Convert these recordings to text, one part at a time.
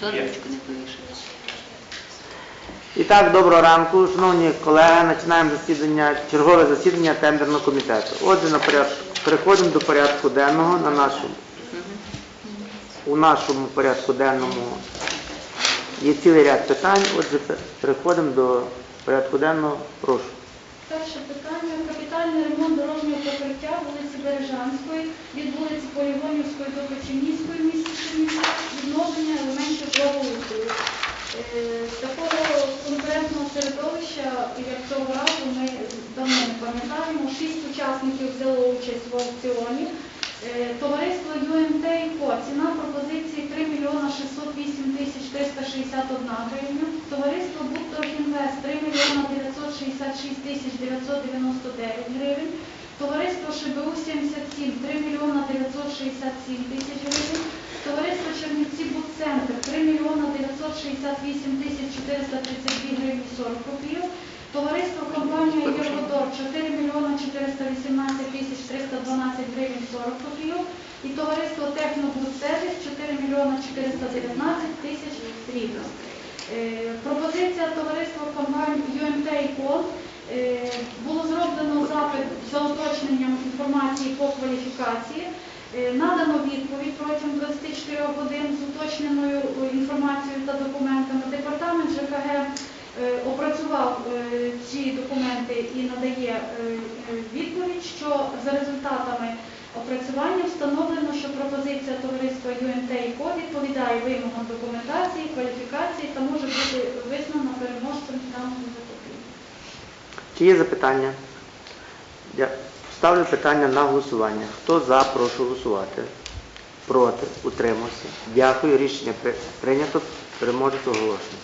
Що не повішати? І так, доброго ранку, шановні колеги. Починаємо засідання, чергове засідання тендерного комітету. Отже, на порядку, переходимо до порядку денного на нашому. У нашому порядку денному є цілий ряд питань. Отже, переходимо до порядку денного. Прошу. Перше питання. Капітальний ремонт дорожнього покриття вулиці Бережанської від вулиці Полігонівської до Печенівської в місті Чернівцях, відновлення благоустрою. Е, З такого конкретного середовища, як цього разу, ми давно не пам'ятаємо, шість учасників взяло участь в аукціоні. Е, Товариство UMT КО. Ціна пропозиції 3 мільйона 608 тисяч 361 гривня. Товариство Будторгінвест 3 мільйона 966 тисяч 999 гривень. Товариство ШБУ 77 3 мільйона 967 тисяч гривень. Товариство Чернівці Будцентр 3 мільйона 968 тисяч 432 гривні 40 копійок. Товариство компанія Євродор 4 мільйона 418 тисяч 312 гривень 40 копійок. І товариство Технобудсервіс 4 мільйона 419 тисяч гривень. Е, Пропозиція товариства компанії UMT «Ікон». Е, Було зроблено запит за уточненням інформації по кваліфікації. Е, Надано відповідь протягом 24 годин з уточненою е, інформацією та документами. Департамент ЖКГ е, опрацював е, ці документи і надає відповідь, що за результатами опрацювання встановлено, що пропозиція товариства UNT КО відповідає вимогам документації, кваліфікації та може бути визнана переможцем даної закупівлі. Чи є запитання? Я ставлю питання на голосування. Хто за, прошу голосувати. Проти, утримався. Дякую. Рішення прийнято. Переможець оголошено.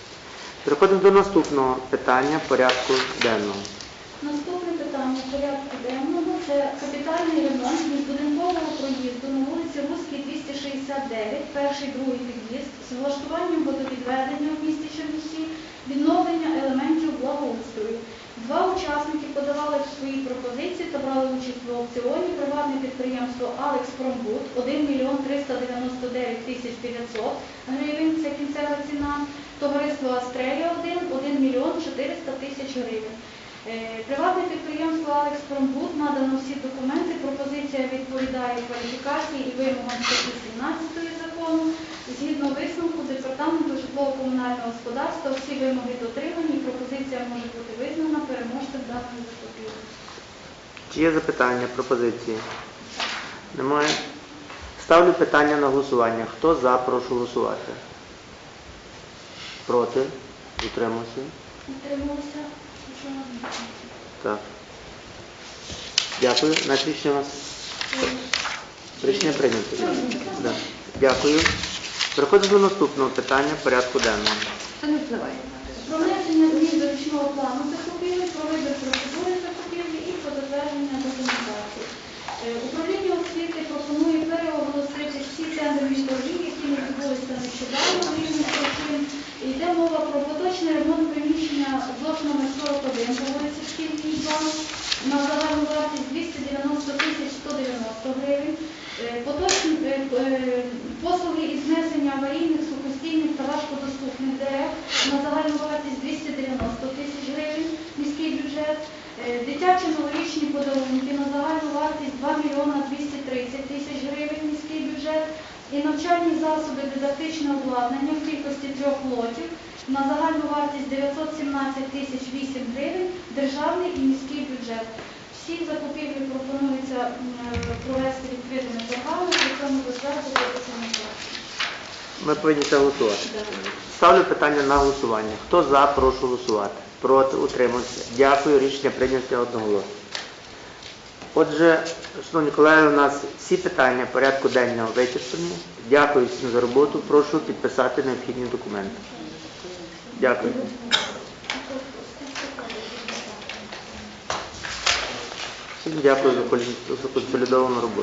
Переходимо до наступного питання порядку денного. Наступне питання порядку денного це капітальний ремонт міжбудинкового проїзду на вулиці Руській 269, перший другий під'їзд з влаштуванням водовідведення в місті Чернівці, відновлення елементів благоустрою. Два учасники подавали свої пропозиції та брали участь в аукціоні. Приватне підприємство Алекс Промбуд 1 мільйон 399 тисяч 900 гривень, це кінцева ціна. Товариство Астрелія 1 1 мільйон 400 тисяч гривень. Е, Приватне підприємство Алекс Промбуд надано всі документи. Пропозиція відповідає кваліфікації і вимогам статті 17 закону. Згідно висновку департаменту житлово-комунального господарства всі вимоги дотримані. і Пропозиція може бути визнана переможцем даної закупівлі. Чи є запитання, пропозиції? Немає. Ставлю питання на голосування. Хто за, прошу голосувати. Проти, утримався. Утримався. Так. Дякую. На рішення у вас рішення прийнято. Да. Дякую. Переходимо до наступного питання порядку денного. Це не впливає на внесення змін до річного плану закупівлі, про вибір процедури закупівлі і про затвердження документації. Е, Управління освіти пропонує переоголосити всі тендерні торги, які не відбулися нещодавно в Рівненській. Йде мова про поточний ремонт приміщення ЗОШ номер 41 по вулиці Шкільній 2 на загальну вартість 290 тисяч 190 гривень. Е, знесення аварійних, сухостійних та важкодоступних дерев на загальну вартість 290 тисяч гривень міський бюджет. Е, Дитячі новорічні подарунки на загальну вартість 2 мільйона 230 тисяч гривень міський бюджет. І навчальні засоби дидактичне обладнання в кількості трьох лотів на загальну вартість 917 тисяч 8 гривень державний і міський бюджет. Всі закупівлі пропонується е, провести відкритими програмами, при цьому документацію. Ми повинні це голосувати. Ставлю питання на голосування. Хто за, прошу голосувати. Проти, утримався. Дякую. Рішення прийнято одноголосно. Отже, шановні колеги, у нас всі питання порядку денного вичерпані. Дякую всім за роботу. Прошу підписати необхідні документи. Дякую. Всім дякую за за консолідовану роботу.